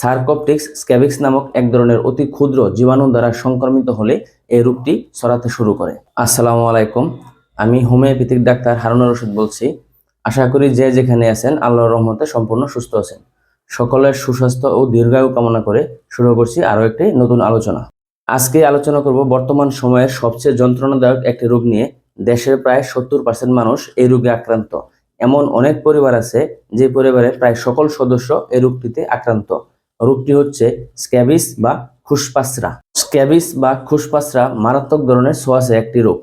সার্কোপটিক্স স্ক্যাবিক্স নামক এক ধরনের অতি ক্ষুদ্র জীবাণু দ্বারা সংক্রমিত হলে এই রোগটি ছড়াতে শুরু করে। আসসালামু আলাইকুম। আমি হোমিওপ্যাথিক ডাক্তার হারুনুর রশিদ বলছি। আশা করি যে যেখানে আছেন, আল্লাহর রহমতে সম্পূর্ণ সুস্থ আছেন। সকলের সুস্বাস্থ্য ও দীর্ঘায়ু কামনা করে শুরু করছি আরও একটি নতুন আলোচনা। আজকে আলোচনা করব বর্তমান সময়ের সবচেয়ে যন্ত্রণাদায়ক একটি রোগ নিয়ে। দেশের প্রায় সত্তর পার্সেন্ট মানুষ এই রোগে আক্রান্ত। এমন অনেক পরিবার আছে যে পরিবারের প্রায় সকল সদস্য এই রোগটিতে আক্রান্ত। রোগটি হচ্ছে স্ক্যাবিস বা খুসপাসরা স্ক্যাবিস বা খুসপাসরা মারাত্মক ধরনের ছোঁয়াচে একটি রোগ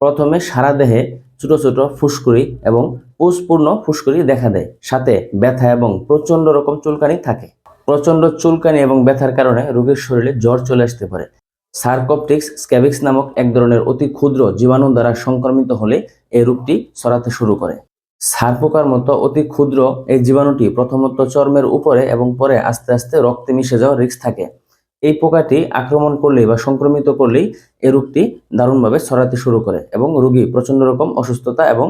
প্রথমে সারা দেহে ছোট ছোট ফুসকুড়ি এবং পুষপূর্ণ ফুসকুড়ি দেখা দেয়। সাথে ব্যথা এবং প্রচণ্ড রকম চুলকানি থাকে। প্রচণ্ড চুলকানি এবং ব্যথার কারণে রোগীর শরীরে জ্বর চলে আসতে পারে। সার্কোপটিক্স স্ক্যাবিক্স নামক এক ধরনের অতি ক্ষুদ্র জীবাণু দ্বারা সংক্রমিত হলে এই রোগটি ছড়াতে শুরু করে। সারপোকার মতো অতি ক্ষুদ্র এই জীবাণুটি প্রথমত চর্মের উপরে এবং পরে আস্তে আস্তে রক্তে মিশে যাওয়ার রিস্ক থাকে। এই পোকাটি আক্রমণ করলেই বা সংক্রমিত করলেই এই রোগটি দারুণভাবে ছড়াতে শুরু করে এবং রোগী প্রচণ্ড রকম অসুস্থতা এবং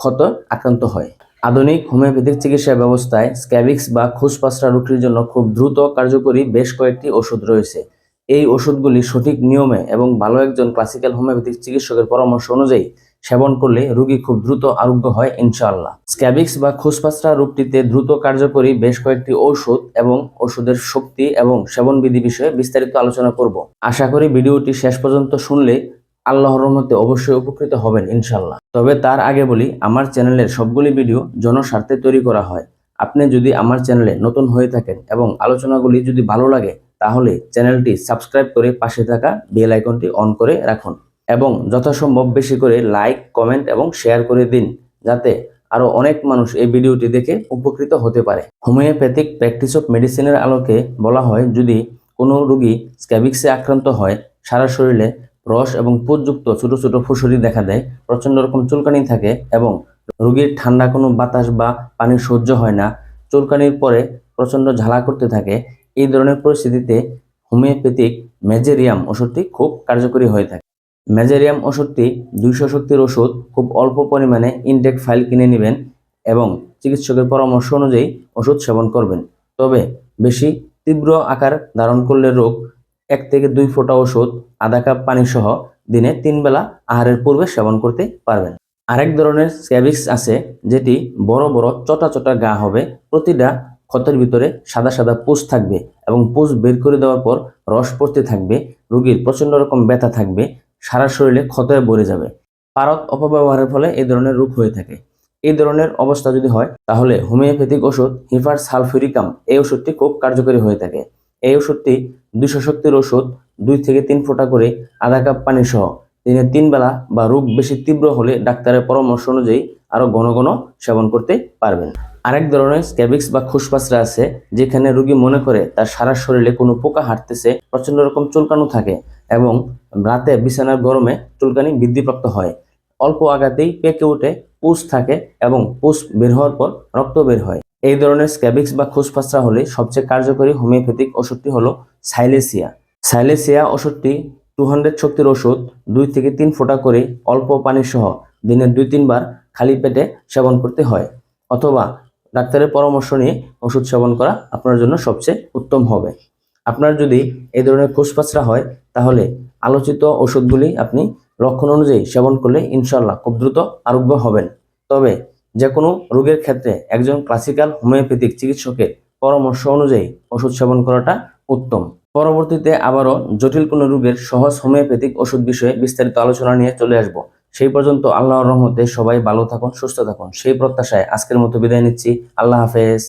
ক্ষত আক্রান্ত হয়। আধুনিক হোমিওপ্যাথিক চিকিৎসা ব্যবস্থায় স্ক্যাবিক্স বা খুসপাসরা রোগটির জন্য খুব দ্রুত কার্যকরী বেশ কয়েকটি ওষুধ রয়েছে। এই ওষুধগুলি সঠিক নিয়মে এবং ভালো একজন ক্লাসিক্যাল হোমিওপ্যাথিক চিকিৎসকের পরামর্শ অনুযায়ী সেবন করলে রোগী খুব দ্রুত আরোগ্য হয়, ইনশাআল্লাহ। স্ক্যাবিক্স বা খুসপাসরা রোগটিতে দ্রুত কার্যকরী বেশ কয়েকটি ঔষধ এবং ওষুধের শক্তি এবং সেবনবিধি বিষয়ে বিস্তারিত আলোচনা করব। আশা করি ভিডিওটি শেষ পর্যন্ত শুনলে আল্লাহর রহমতে অবশ্যই উপকৃত হবেন ইনশাল্লাহ তবে তার আগে বলি, আমার চ্যানেলের সবগুলি ভিডিও জনস্বার্থে তৈরি করা হয়। আপনি যদি আমার চ্যানেলে নতুন হয়ে থাকেন এবং আলোচনাগুলি যদি ভালো লাগে, তাহলে চ্যানেলটি সাবস্ক্রাইব করে পাশে থাকা বেল আইকনটি অন করে রাখুন। এবং যথাসম্ভব বেশি করে লাইক কমেন্ট এবং শেয়ার করে দিন, যাতে আরও অনেক মানুষ এই ভিডিওটি দেখে উপকৃত হতে পারে। হোমিওপ্যাথিক প্র্যাকটিস অফ মেডিসিনের আলোকে বলা হয়, যদি কোনো রোগী স্ক্যাবিক্সে আক্রান্ত হয়, সারা শরীরে রস এবং পুজযুক্ত ছোট ছোট ফুসুরি দেখা দেয় প্রচণ্ড রকম চুলকানি থাকে এবং রোগীর ঠান্ডা কোনো বাতাস বা পানি সহ্য হয় না, চুলকানির পরে প্রচণ্ড ঝালা করতে থাকে, এই ধরনের পরিস্থিতিতে হোমিওপ্যাথিক মেজেরিয়াম ওষুধটি খুব কার্যকরী হয়ে থাকে। মেজেরিয়াম ওষুধটি দুইশো শক্তির ওষুধ, খুব অল্প পরিমাণে ইনটেক ফাইল কিনে নেবেন এবং চিকিৎসকের পরামর্শ অনুযায়ী ওষুধ সেবন করবেন। তবে বেশি তীব্র আকার ধারণ করলে রোগ এক থেকে দুই ফোঁটা ওষুধ, আধা কাপ পানি সহ দিনে তিন বেলা আহারের পূর্বে সেবন করতে পারবেন। আরেক ধরনের স্ক্যাবিক্স আছে যেটি বড় বড় চটা চটা গা হবে, প্রতিটা ক্ষতের ভিতরে সাদা সাদা পুষ থাকবে এবং পুষ বের করে দেওয়ার পর রস পড়তে থাকবে, রোগীর প্রচণ্ড রকম ব্যথা থাকবে সারা শরীরে ক্ষতয়ে ভরে যাবে। পারদ অপব্যবহারের ফলে এই ধরনের রোগ হয়ে থাকে। এই ধরনের অবস্থা যদি হয়, তাহলে হোমিওপ্যাথিক ওষুধ হিফার সালফিরিকাম এই ওষুধটি খুব কার্যকরী হয়ে থাকে। এই ওষুধটি দুইশো শক্তির ওষুধ দুই থেকে তিন ফোঁটা করে আধা কাপ পানি সহ দিনে তিন বেলা বা রোগ বেশি তীব্র হলে ডাক্তারের পরামর্শ অনুযায়ী আরও ঘন ঘন সেবন করতে পারবেন। আরেক ধরনের স্ক্যাবিক্স বা খুসপাসরা আছে, যেখানে রোগী মনে করে তার সারা শরীরে কোনো পোকা হাঁটতেছে প্রচণ্ড রকম চুলকানো থাকে এবং রাতে বিছানার গরমে চুলকানি বৃদ্ধিপ্রাপ্ত হয়। অল্প আঘাতেই পেকে উঠে পুষ থাকে এবং পুষ বের হওয়ার পর রক্ত বের হয়। এই ধরনের স্ক্যাবিক্স বা খুসপাসরা হলে সবচেয়ে কার্যকরী হোমিওপ্যাথিক ওষুধটি হলো সাইলেসিয়া। সাইলেসিয়া ওষুধটি টু হান্ড্রেড শক্তির ওষুধ, দুই থেকে তিন ফোঁটা করে অল্প পানি সহ দিনে দুই তিনবার খালি পেটে সেবন করতে হয়, অথবা ডাক্তারের পরামর্শ নিয়ে ওষুধ সেবন করা আপনার জন্য সবচেয়ে উত্তম হবে। আপনার যদি এই ধরনের খুসপাসরা হয়, তাহলে আলোচিত ওষুধগুলি আপনি লক্ষণ অনুযায়ী সেবন করলে ইনশাল্লাহ খুব দ্রুত আরোগ্য হবেন। তবে যে কোনো রোগের ক্ষেত্রে একজন ক্লাসিক্যাল হোমিওপ্যাথিক চিকিৎসকের পরামর্শ অনুযায়ী ওষুধ সেবন করাটা উত্তম। পরবর্তীতে আবারও জটিল কোনো রোগের সহজ হোমিওপ্যাথিক ওষুধ বিষয়ে বিস্তারিত আলোচনা নিয়ে চলে আসব। সেই পর্যন্ত আল্লাহর রহমতে সবাই ভালো থাকুন, সুস্থ থাকুন। সেই প্রত্যাশায় আজকের মতো বিদায় নিচ্ছি। আল্লাহ হাফেজ।